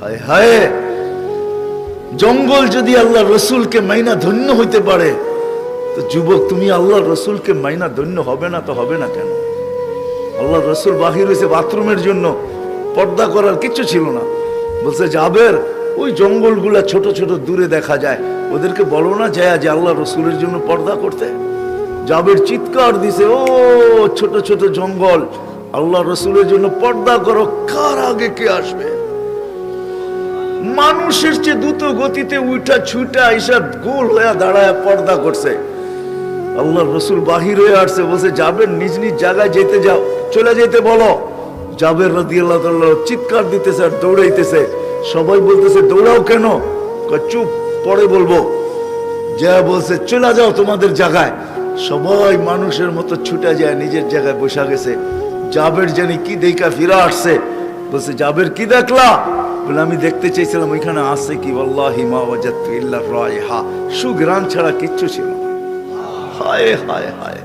হায় হায়। জঙ্গল যদি আল্লাহ রসুলকে মাইনা ধন্য হইতে পারে, তো যুবক, তুমি আল্লাহ রসুলকে মাইনা ধন্য হবে না তো হবে না কেন? আল্লাহ রসুল বাহির হয়েছে বাথরুমের জন্য, পর্দা করার কিছু ছিল না। বলছে যাবের ওই জঙ্গলগুলা ছোট ছোট দূরে দেখা যায়। ওদেরকে বলো না যায় যে আল্লাহ রসুলের জন্য পর্দা করতে? জাবের চিৎকার দিছে, ও, ছোট ছোট জঙ্গল, আল্লাহ রসুলের জন্য পর্দা করো, কার আগে কে আসবে? মানুষের চেয়ে দ্রুত গতিতে উঠা ছুটা এসব গোল হয়ে দাঁড়ায় পর্দা করছে। আল্লাহ রসুল বাহির হয়ে আসছে, বলছে যাবেন নিজ নিজ জায়গায় যেতে যাও, চলে যেতে বলো। যাবের রাদি আল্লাহ চিৎকার দিতেছে আর দৌড়াইতেছে। সবাই বলতেছে, দৌড়াও কেন? চুপ, পরে বলব। যা বলছে, চলে যাও তোমাদের জায়গায়। সবাই মানুষের মতো ছুটে যায়, নিজের জায়গায় বসা গেছে। জাবের জানি কি দেখা ফিরা আসছে। বলছে, জাবের কি দেখলা? বলে, আমি দেখতে চেয়েছিলাম ওইখানে আসে কি? আল্লাহি মা ওয়াজাত ইল্লা রায়হা সুগ্রাম ছাড়া কিচ্ছু ছিল হায় হায় হায়।